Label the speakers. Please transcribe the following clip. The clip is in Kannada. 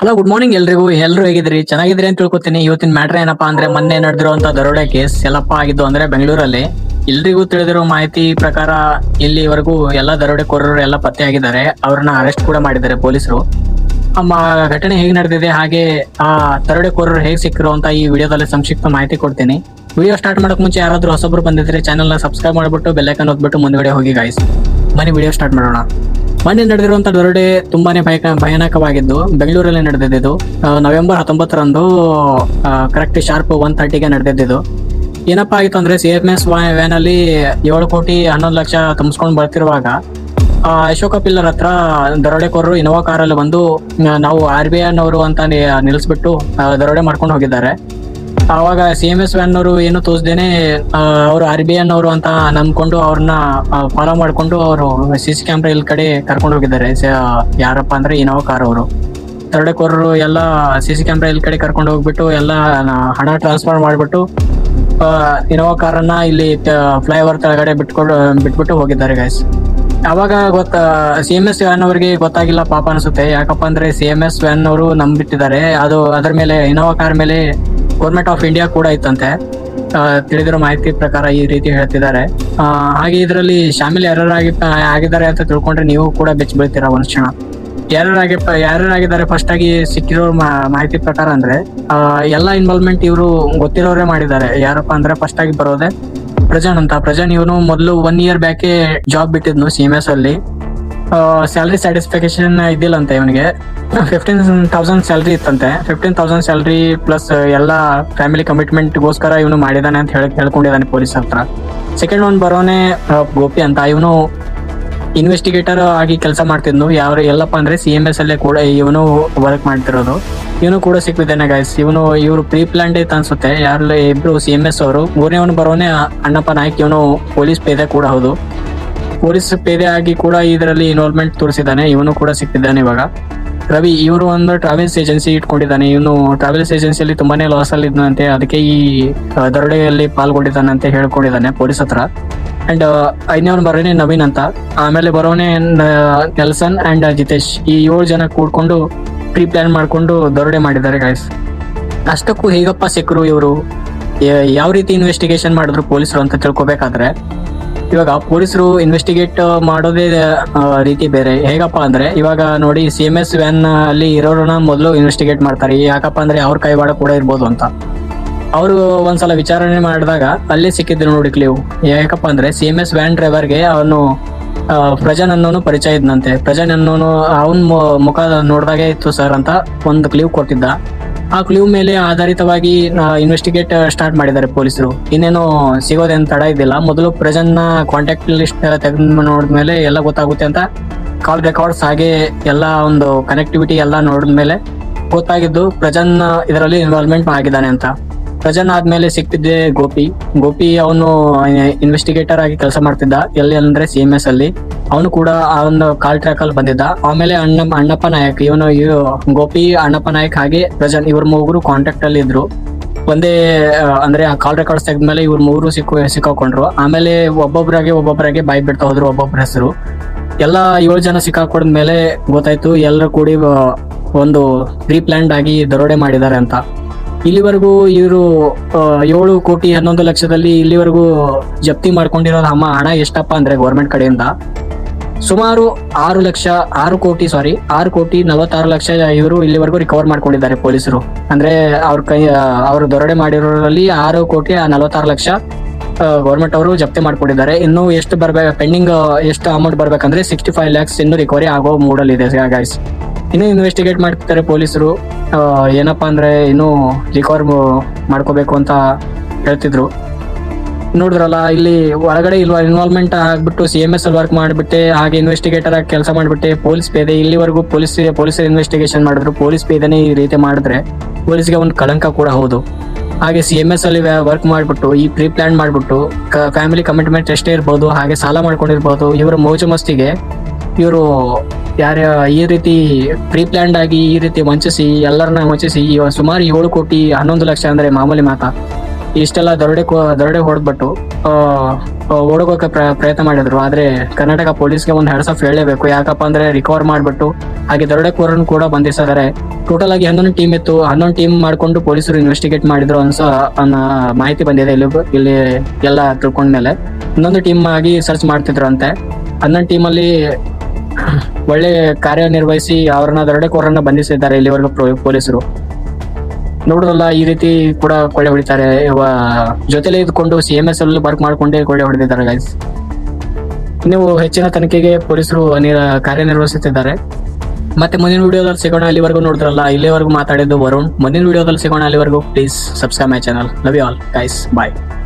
Speaker 1: ಹಲೋ ಗುಡ್ ಮಾರ್ನಿಂಗ್ ಎಲ್ರಿಗೂ. ಎಲ್ರು ಹೇಗಿದ್ರಿ ಚೆನ್ನಾಗಿದ್ರಿ ಅಂತ ತಿಳ್ಕೊತೀನಿ. ಇವತ್ತಿನ ಮ್ಯಾಟ್ರ್ ಏನಪ್ಪಾ ಅಂದ್ರೆ ಮೊನ್ನೆ ನಡೆದಿರುವಂತ ದರೋಡೆ ಕೇಸ್ ಎಲ್ಲಪ್ಪ ಆಗಿದ್ದು ಅಂದ್ರೆ ಬೆಂಗಳೂರಲ್ಲಿ. ಎಲ್ರಿಗೂ ತಿಳಿದಿರೋ ಮಾಹಿತಿ ಪ್ರಕಾರ ಇಲ್ಲಿವರೆಗೂ ಎಲ್ಲ ದರೋಡೆಕೋರರು ಎಲ್ಲ ಪತ್ತೆ ಆಗಿದ್ದಾರೆ ಅವ್ರನ್ನ ಅರೆಸ್ಟ್ ಕೂಡ ಮಾಡಿದ್ದಾರೆ ಪೊಲೀಸರು. ಅಮ್ಮ ಘಟನೆ ಹೇಗೆ ನಡೆದಿದೆ, ಹಾಗೆ ಆ ದರೋಡೆಕೋರರು ಹೇಗೆ ಸಿಕ್ಕಿರೋ ಅಂತ ಈ ವಿಡಿಯೋದಲ್ಲಿ ಸಂಕ್ಷಿಪ್ತ ಮಾಹಿತಿ ಕೊಡ್ತೀನಿ. ವಿಡಿಯೋ ಸ್ಟಾರ್ಟ್ ಮಾಡಕ್ ಮುಂಚೆ ಯಾರಾದ್ರೂ ಹೊಸಬ್ರು ಬಂದಿದ್ರೆ ಚಾನೆಲ್ನ ಸಬ್ಸ್ಕ್ರೈಬ್ ಮಾಡ್ಬಿಟ್ಟು ಬೆಲ್ಲೈಕನ್ ಓದ್ಬಿಟ್ಟು ಮುಂದ್ಗಡೆ ಹೋಗಿ ಗಾಯ್ಸ್ ಬನ್ನಿ, ವಿಡಿಯೋ ಸ್ಟಾರ್ಟ್ ಮಾಡೋಣ. ಮೊನ್ನೆ ನಡೆದಿರುವಂತ ದರೋಡೆ ತುಂಬಾನೇ ಭಯ ಭಯಾನಕವಾಗಿದ್ದು, ಬೆಂಗಳೂರಲ್ಲಿ ನಡೆದಿದ್ದು ನವೆಂಬರ್ ಹತ್ತೊಂಬತ್ತರಂದು ಕರೆಕ್ಟ್ ಶಾರ್ಪ್ ಒನ್ ತರ್ಟಿಗೆ ನಡೆದಿದ್ದು ಏನಪ್ಪಾ ಆಯ್ತು ಅಂದ್ರೆ ಎಸ್ ವ್ಯಾನ್ ಅಲ್ಲಿ ಏಳು ಕೋಟಿ ಹನ್ನೊಂದು ಲಕ್ಷ ತುಂಬಿಸ್ಕೊಂಡು ಬರ್ತಿರುವಾಗ ಅಶೋಕ ಪಿಲ್ಲರ್ ಹತ್ರ ದರೋಡೆಕೋರರು ಇನೋವಾ ಕಾರಲ್ಲಿ ಬಂದು ನಾವು ಆರ್ ಬಿ ಐ ಅನ್ನೋರು ಅಂತ ನಿಲ್ಲಿಸ್ಬಿಟ್ಟು ದರೋಡೆ ಮಾಡ್ಕೊಂಡು ಹೋಗಿದ್ದಾರೆ. ಅವಾಗ ಸಿ ಎಂ ಎಸ್ ವ್ಯಾನ್ ಅವರು ಏನು ತೋರಿಸ್ದೇನೆ ಅವರು ಆರ್ ಬಿ ಅನ್ನೋರು ಅಂತ ನಂಬ್ಕೊಂಡು ಅವ್ರನ್ನ ಫಾಲೋ ಮಾಡ್ಕೊಂಡು ಅವರು ಸಿ ಸಿ ಕ್ಯಾಮ್ರಾ ಇಲ್ಲಿ ಕಡೆ ಕರ್ಕೊಂಡು ಹೋಗಿದ್ದಾರೆ. ಯಾರಪ್ಪ ಅಂದ್ರೆ ಇನೋವಾ ಕಾರ್ ಅವರು. ದರೋಡೆಕೋರರು ಎಲ್ಲ ಸಿ ಸಿ ಕ್ಯಾಮ್ರಾ ಇಲ್ಲಿ ಕಡೆ ಕರ್ಕೊಂಡು ಹೋಗ್ಬಿಟ್ಟು ಎಲ್ಲ ಹಣ ಟ್ರಾನ್ಸ್ಫರ್ ಮಾಡಿಬಿಟ್ಟು ಇನೋವಾ ಕಾರನ್ನ ಇಲ್ಲಿ ಫ್ಲೈಓವರ್ ಕೆಳಗಡೆ ಬಿಟ್ಕೊಂಡು, ಬಿಟ್ಬಿಟ್ಟು ಹೋಗಿದ್ದಾರೆ ಗೈಸ್ ಅವಾಗ ಗೊತ್ತ ಸಿ ಎಂ ಎಸ್ ವ್ಯಾನ್ ಅವರಿಗೆ ಗೊತ್ತಾಗಿಲ್ಲ ಪಾಪ ಅನ್ಸುತ್ತೆ. ಯಾಕಪ್ಪ ಅಂದ್ರೆ ಸಿ ಎಂ ಎಸ್ ವ್ಯಾನ್ ಅವರು ನಂಬಿಟ್ಟಿದ್ದಾರೆ. ಅದು ಅದ್ರ ಮೇಲೆ ಇನೋವಾ ಕಾರ್ ಮೇಲೆ ಗೌರ್ಮೆಂಟ್ ಆಫ್ ಇಂಡಿಯಾ ಕೂಡ ಇತ್ತಂತೆ. ತಿಳಿದಿರೋ ಮಾಹಿತಿ ಪ್ರಕಾರ ಈ ರೀತಿ ಹೇಳ್ತಿದ್ದಾರೆ. ಹಾಗೆ ಇದರಲ್ಲಿ ಶಾಮಿಲ್ ಯಾರ್ಯಾರಾಗಿ ಆಗಿದ್ದಾರೆ ಅಂತ ತಿಳ್ಕೊಂಡ್ರೆ ನೀವು ಕೂಡ ಬೆಚ್ಚ ಬೀಳ್ತೀರಾ ಒಂದ್ ಕ್ಷಣ ಯಾರ್ಯಾರಾಗಿ ಯಾರ್ಯಾರಾಗಿದ್ದಾರೆ ಫಸ್ಟ್ ಆಗಿ ಸಿಕ್ಕಿರೋ ಮಾಹಿತಿ ಪ್ರಕಾರ ಅಂದ್ರೆ ಎಲ್ಲಾ ಇನ್ವಾಲ್ವ್ಮೆಂಟ್ ಇವರು ಗೊತ್ತಿರೋರೇ ಮಾಡಿದ್ದಾರೆ. ಯಾರಪ್ಪ ಅಂದ್ರೆ ಫಸ್ಟ್ ಆಗಿ ಬರೋದೆ ಪ್ರಜನ್ ಅಂತ ಪ್ರಜನ್ ಇವನು ಮೊದಲು ಒನ್ ಇಯರ್ ಬ್ಯಾಕೆ ಜಾಬ್ ಬಿಟ್ಟಿದ್ನು ಸಿ ಎಂ ಎಸ್ ಅಲ್ಲಿ. ಸ್ಯಾಲ್ರಿ ಸ್ಯಾಟಿಸ್ಫಿಕೇಶನ್ ಇದ್ದಿಲ್ಲಂತೆ ಇವನಿಗೆ. ಫಿಫ್ಟೀನ್ ತೌಸಂಡ್ ಸ್ಯಾಲ್ರಿ ಇತ್ತಂತೆ. ಫಿಫ್ಟೀನ್ ತೌಸಂಡ್ ಸ್ಯಾಲ್ರಿ ಪ್ಲಸ್ ಎಲ್ಲ ಫ್ಯಾಮಿಲಿ ಕಮಿಟ್ಮೆಂಟ್ಗೋಸ್ಕರ ಇವನು ಮಾಡಿದಾನೆ ಅಂತ ಹೇಳಿ ಹೇಳ್ಕೊಂಡಿದ್ದಾನೆ ಪೊಲೀಸ್ ಹತ್ರ. ಸೆಕೆಂಡ್ ಒನ್ ಬರೋನೆ ಗೋಪಿ ಅಂತ. ಇವನು ಇನ್ವೆಸ್ಟಿಗೇಟರ್ ಆಗಿ ಕೆಲಸ ಮಾಡ್ತಿದ್ನು. ಯಾವ ಎಲ್ಲಪ್ಪ ಅಂದ್ರೆ ಸಿ ಎಂ ಎಸ್ ಅಲ್ಲೇ ಕೂಡ ಇವನು ವರ್ಕ್ ಮಾಡ್ತಿರೋದು. ಇವನು ಕೂಡ ಸಿಕ್ಕಿದ್ದಾನೆ ಗಾಯ್ಸ್ ಇವನು ಇವರು ಪ್ರೀ ಇತ್ತು ಅನ್ಸುತ್ತೆ. ಯಾರು ಇಬ್ರು ಸಿ ಎಂ ಎಸ್ ಅವರು. ಮೂರನೇವನು ಬರೋನೆ ಅಣ್ಣಪ್ಪ ನಾಯ್ಕ್ ಇವನು ಪೊಲೀಸ್ ಪೇದೆ ಕೂಡ ಹೌದು. ಪೊಲೀಸ್ ಪೇದೆ ಆಗಿ ಕೂಡ ಇದರಲ್ಲಿ ಇನ್ವಾಲ್ವ್ಮೆಂಟ್ ತೋರಿಸಿದ್ದಾನೆ. ಇವನು ಕೂಡ ಸಿಕ್ಕಿದ್ದಾನೆ ಇವಾಗ. ರವಿ, ಇವರು ಒಂದು ಟ್ರಾವೆಲ್ಸ್ ಏಜೆನ್ಸಿ ಇಟ್ಕೊಂಡಿದ್ದಾನೆ. ಇವನು ಟ್ರಾವೆಲ್ಸ್ ಏಜೆನ್ಸಿಯಲ್ಲಿ ತುಂಬಾನೇ ಲಾಸ್ ಅಲ್ಲಿ ಇದ್ದಂತೆ ಅದಕ್ಕೆ ಈ ದರೋಡೆಯಲ್ಲಿ ಪಾಲ್ಗೊಂಡಿದ್ದಾನೆ ಅಂತ ಹೇಳ್ಕೊಂಡಿದ್ದಾನೆ ಪೊಲೀಸ್ ಹತ್ರ. ಅಂಡ್ ಐದನೇವನ್ ಬರೋನೆ ನವೀನ್ ಅಂತ. ಆಮೇಲೆ ಬರೋನೆ ನೆಲ್ಸನ್ ಅಂಡ್ ಜಿತೇಶ್. ಈ ಏಳು ಜನ ಕೂಡ್ಕೊಂಡು ಪ್ರೀ ಪ್ಲಾನ್ ಮಾಡ್ಕೊಂಡು ದರೋಡೆ ಮಾಡಿದ್ದಾರೆ ಗಾಯ್ಸ್ ಅಷ್ಟಕ್ಕೂ ಹೇಗಪ್ಪ ಸಿಕ್ಕರು ಇವರು? ಯಾವ ರೀತಿ ಇನ್ವೆಸ್ಟಿಗೇಷನ್ ಮಾಡಿದ್ರು ಪೊಲೀಸರು ಅಂತ ತಿಳ್ಕೊಬೇಕಾದ್ರೆ ಇವಾಗ ಪೊಲೀಸರು ಇನ್ವೆಸ್ಟಿಗೇಟ್ ಮಾಡೋದೇ ರೀತಿ ಬೇರೆ. ಹೇಗಪ್ಪ ಅಂದ್ರೆ, ಇವಾಗ ನೋಡಿ ಸಿ ಎಂ ಎಸ್ ವ್ಯಾನ್ ಅಲ್ಲಿ ಇರೋರನ್ನ ಮೊದಲು ಇನ್ವೆಸ್ಟಿಗೇಟ್ ಮಾಡ್ತಾರೆ. ಯಾಕಪ್ಪ ಅಂದ್ರೆ ಅವ್ರ ಕೈವಾಡ ಕೂಡ ಇರ್ಬೋದು ಅಂತ. ಅವರು ಒಂದ್ಸಲ ವಿಚಾರಣೆ ಮಾಡಿದಾಗ ಅಲ್ಲಿ ಸಿಕ್ಕಿದ್ರು ನೋಡಿ ಕ್ಲೀವ್. ಯಾಕಪ್ಪ ಅಂದ್ರೆ ಸಿ ಎಂ ಎಸ್ ವ್ಯಾನ್ ಡ್ರೈವರ್ಗೆ ಅವನು ಪ್ರಜನ್ ಅನ್ನೋನು ಪರಿಚಯ ಇದ್ನಂತೆ. ಪ್ರಜನ್ ಅನ್ನೋನು ಅವನ್ ಮುಖ ನೋಡಿದಾಗೆ ಇತ್ತು ಸರ್ ಅಂತ ಒಂದು ಕ್ಲೀವ್ ಕೊಟ್ಟಿದ್ದ. ಆ ಕ್ಲೂ ಮೇಲೆ ಆಧಾರಿತವಾಗಿ ಇನ್ವೆಸ್ಟಿಗೇಟ್ ಸ್ಟಾರ್ಟ್ ಮಾಡಿದ್ದಾರೆ ಪೊಲೀಸರು. ಇನ್ನೇನು ಸಿಗೋದೇನು ತಡ ಇದ್ದಿಲ್ಲ. ಮೊದಲು ನ ಕಾಂಟ್ಯಾಕ್ಟ್ ಲಿಸ್ಟ್ ತೆಗೆದು ನೋಡಿದ್ಮೇಲೆ ಎಲ್ಲ ಗೊತ್ತಾಗುತ್ತೆ ಅಂತ ಕಾಲ್ ರೆಕಾರ್ಡ್ಸ್ ಹಾಗೆ ಎಲ್ಲ ಒಂದು ಕನೆಕ್ಟಿವಿಟಿ ಎಲ್ಲ ನೋಡಿದ್ಮೇಲೆ ಗೊತ್ತಾಗಿದ್ದು ಪ್ರಜನ್ ಇದರಲ್ಲಿ ಇನ್ವಾಲ್ವ್ಮೆಂಟ್ ಆಗಿದ್ದಾನೆ ಅಂತ. ಪ್ರಜನ್ ಆದ್ಮೇಲೆ ಸಿಕ್ತಿದ್ದೆ ಗೋಪಿ. ಗೋಪಿ ಅವನು ಇನ್ವೆಸ್ಟಿಗೇಟರ್ ಆಗಿ ಕೆಲಸ ಮಾಡ್ತಿದ್ದ. ಎಲ್ಲಿ ಅಂದ್ರೆ ಸಿ ಎಂ ಎಸ್ ಅಲ್ಲಿ. ಅವನು ಕೂಡ ಆ ಒಂದು ಕಾಲ್ ಟ್ರ್ಯಾಕ್ ಅಲ್ಲಿ ಬಂದಿದ್ದ. ಆಮೇಲೆ ಅಣ್ಣ, ಅಣ್ಣಪ್ಪ ನಾಯಕ್, ಇವನು ಇವ್- ಗೋಪಿ, ಅಣ್ಣಪ್ಪ ನಾಯಕ್ ಹಾಗೆ ಪ್ರಜನ್, ಇವ್ರ ಮೂವರು ಕಾಂಟ್ಯಾಕ್ಟ್ ಅಲ್ಲಿ ಇದ್ರು. ಒಂದೇ ಅಂದ್ರೆ ಆ ಕಾಲ್ ರೆಕಾರ್ಡ್ಸ್ ತೆಗೆದ್ಮೇಲೆ ಇವ್ರ ಮೂರು ಸಿಕ್ಕು, ಸಿಕ್ಕಾಕೊಂಡ್ರು. ಆಮೇಲೆ ಒಬ್ಬೊಬ್ಬರಾಗೆ ಒಬ್ಬೊಬ್ಬರಾಗೆ ಬಾಯ್ ಬಿಡ್ತಾ ಹೋದ್ರು ಒಬ್ಬೊಬ್ಬರ ಹೆಸರು. ಎಲ್ಲ ಏಳು ಜನ ಸಿಕ್ಕಾಕೊಂಡ್ಮೇಲೆ ಗೊತ್ತಾಯ್ತು ಎಲ್ಲರೂ ಕೂಡಿ ಒಂದು ಪ್ರೀ ಪ್ಲಾನ್ಡ್ ಆಗಿ ದರೋಡೆ ಮಾಡಿದ್ದಾರೆ ಅಂತ. ಇಲ್ಲಿವರೆಗೂ ಇವರು ಏಳು ಕೋಟಿ ಹನ್ನೊಂದು ಲಕ್ಷದಲ್ಲಿ ಇಲ್ಲಿವರೆಗೂ ಜಪ್ತಿ ಮಾಡ್ಕೊಂಡಿರೋ ಹಮ್ಮ ಹಣ ಎಷ್ಟಪ್ಪ ಅಂದ್ರೆ ಗೌರ್ಮೆಂಟ್ ಕಡೆಯಿಂದ? ಸುಮಾರು ಆರು ಲಕ್ಷ, ಆರು ಕೋಟಿ ಸಾರಿ ಆರು ಕೋಟಿ ನಲವತ್ತಾರು ಲಕ್ಷ ಇವರು ಇಲ್ಲಿವರೆಗೂ ರಿಕವರ್ ಮಾಡ್ಕೊಂಡಿದ್ದಾರೆ ಪೊಲೀಸರು. ಅಂದ್ರೆ ಅವ್ರ ಕೈ ಅವರು ದೊರಡೆ ಮಾಡಿರೋರಲ್ಲಿ ಆರು ಕೋಟಿ ನಲವತ್ತಾರು ಲಕ್ಷ ಗೌರ್ಮೆಂಟ್ ಅವರು ಜಪ್ತಿ ಮಾಡ್ಕೊಂಡಿದ್ದಾರೆ. ಇನ್ನು ಎಷ್ಟು ಬರ್ಬೇಕು ಪೆಂಡಿಂಗ್ ಎಷ್ಟು ಅಮೌಂಟ್ ಬರ್ಬೇಕಂದ್ರೆ ಸಿಕ್ಸ್ಟಿ ಫೈವ್ ಲ್ಯಾಕ್ಸ್ ಇನ್ನು ರಿಕವರಿ ಆಗೋ ಮೂಡಲ್ ಇದೆ ಗೈಸ್ ಇನ್ನು ಇನ್ವೆಸ್ಟಿಗೇಟ್ ಮಾಡ್ತಿದ್ದಾರೆ ಪೊಲೀಸರು. ಏನಪ್ಪಾ ಅಂದ್ರೆ ಇನ್ನು ರಿಕವರ್ ಮಾಡ್ಕೋಬೇಕು ಅಂತ ಹೇಳ್ತಿದ್ರು. ನೋಡಿದ್ರಲ್ಲ, ಇಲ್ಲಿ ಹೊರಗಡೆ ಇಲ್ವಾ ಇನ್ವಾಲ್ವ್ಮೆಂಟ್ ಆಗ್ಬಿಟ್ಟು ಸಿ ಎಂ ಎಸ್ ಅಲ್ಲಿ ವರ್ಕ್ ಮಾಡಿಬಿಟ್ಟೆ, ಹಾಗೆ ಇನ್ವೆಸ್ಟಿಗೇಟರ್ ಆಗಿ ಕೆಲಸ ಮಾಡಿಬಿಟ್ಟೆ ಪೊಲೀಸ್ ಪೇದೆ. ಇಲ್ಲಿವರೆಗೂ ಪೊಲೀಸ್ ಪೊಲೀಸ್ ಇನ್ವೆಸ್ಟಿಗೇಷನ್ ಮಾಡಿದ್ರು. ಪೊಲೀಸ್ ಪೇದೆನೇ ಈ ರೀತಿ ಮಾಡಿದ್ರೆ ಪೊಲೀಸ್ಗೆ ಒಂದು ಕಳಂಕ ಕೂಡ ಹೌದು. ಹಾಗೆ ಸಿ ಎಂ ಎಸ್ ಅಲ್ಲಿ ವರ್ಕ್ ಮಾಡಿಬಿಟ್ಟು, ಈ ಪ್ರೀ ಪ್ಲಾನ್ ಮಾಡ್ಬಿಟ್ಟು ಫ್ಯಾಮಿಲಿ ಕಮಿಟ್ಮೆಂಟ್ ಎಷ್ಟೇ ಇರ್ಬೋದು, ಹಾಗೆ ಸಾಲ ಮಾಡ್ಕೊಂಡಿರ್ಬೋದು, ಇವರು ಮೋಜು ಮಸ್ತಿಗೆ ಇವರು ಯಾರ ಈ ರೀತಿ ಪ್ರೀ ಪ್ಲಾನ್ಡ್ ಆಗಿ ಈ ರೀತಿ ವಂಚಿಸಿ, ಎಲ್ಲರನ್ನ ವಂಚಿಸಿ ಸುಮಾರು ಏಳು ಕೋಟಿ ಹನ್ನೊಂದು ಲಕ್ಷ ಅಂದ್ರೆ ಮಾಮೂಲಿ ಮಾತಾ. ಇಷ್ಟೆಲ್ಲ ದರೋಡೆ ದರೋಡೆ ಹೊಡೆದ್ಬಿಟ್ಟು ಓಡೋಗೋಕೆ ಪ್ರ- ಪ್ರಯತ್ನ ಮಾಡಿದ್ರು. ಆದ್ರೆ ಕರ್ನಾಟಕ ಪೊಲೀಸ್ಗೆ ಒಂದು ಹೆಡ್ಸ್ ಆಫ್ ಹೇಳಲೇಬೇಕು. ಯಾಕಪ್ಪ ಅಂದ್ರೆ ರಿಕವರ್ ಮಾಡ್ಬಿಟ್ಟು, ಹಾಗೆ ದರೋಡೆಕೋರನ್ನು ಕೂಡ ಬಂಧಿಸಿದ್ದಾರೆ. ಟೋಟಲ್ ಆಗಿ ಹನ್ನೊಂದು ಟೀಮ್ ಇತ್ತು. ಹನ್ನೊಂದು ಟೀಮ್ ಮಾಡ್ಕೊಂಡು ಪೊಲೀಸರು ಇನ್ವೆಸ್ಟಿಗೇಟ್ ಮಾಡಿದ್ರು ಅನ್ಸ, ಅನ್ನೋ ಮಾಹಿತಿ ಬಂದಿದೆ ಇಲ್ಲಿ ಇಲ್ಲಿ ಎಲ್ಲ ತಿಳ್ಕೊಂಡ್ಮೇಲೆ. ಇನ್ನೊಂದು ಟೀಮ್ ಆಗಿ ಸರ್ಚ್ ಮಾಡ್ತಿದ್ರು ಅಂತೆ ಹನ್ನೊಂದು ಟೀಮಲ್ಲಿ ಒಳ್ಳೆ ಕಾರ್ಯನಿರ್ವಹಿಸಿ ಅವರನ್ನ ದರೋಡೆಕೋರನ್ನ ಬಂಧಿಸಿದ್ದಾರೆ ಇಲ್ಲಿವರೆಗೂ ಪೊಲೀಸರು. ನೋಡುದಲ್ಲ, ಈ ರೀತಿ ಕೂಡ ಕೊಳ್ಳೆ ಹೊಡಿತಾರೆ. ಜೊತೆಲೇ ಇದ್ಕೊಂಡು ಸಿ ಎಂ ಎಸ್ ಅಲ್ಲಿ ವರ್ಕ್ ಮಾಡ್ಕೊಂಡೇ ಕೊಳ್ಳೆ ಹೊಡೆದಿದ್ದಾರೆ ಗೈಸ್ ನೀವು ಹೆಚ್ಚಿನ ತನಿಖೆಗೆ ಪೊಲೀಸರು ನಿರ- ಕಾರ್ಯನಿರ್ವಹಿಸುತ್ತಿದ್ದಾರೆ. ಮತ್ತೆ ಮುಂದಿನ ವಿಡಿಯೋದಲ್ಲಿ ಸಿಗೋಣ. ಅಲ್ಲಿವರೆಗೂ ನೋಡಿದ್ರಲ್ಲ, ಇಲ್ಲಿವರೆಗೂ ಮಾತಾಡಿದ್ದು ವರುಣ್. ಮುಂದಿನ ವಿಡಿಯೋದಲ್ಲಿ ಸಿಗೋಣ ಅಲ್ಲಿವರೆಗೂ please subscribe my channel love you all guys bye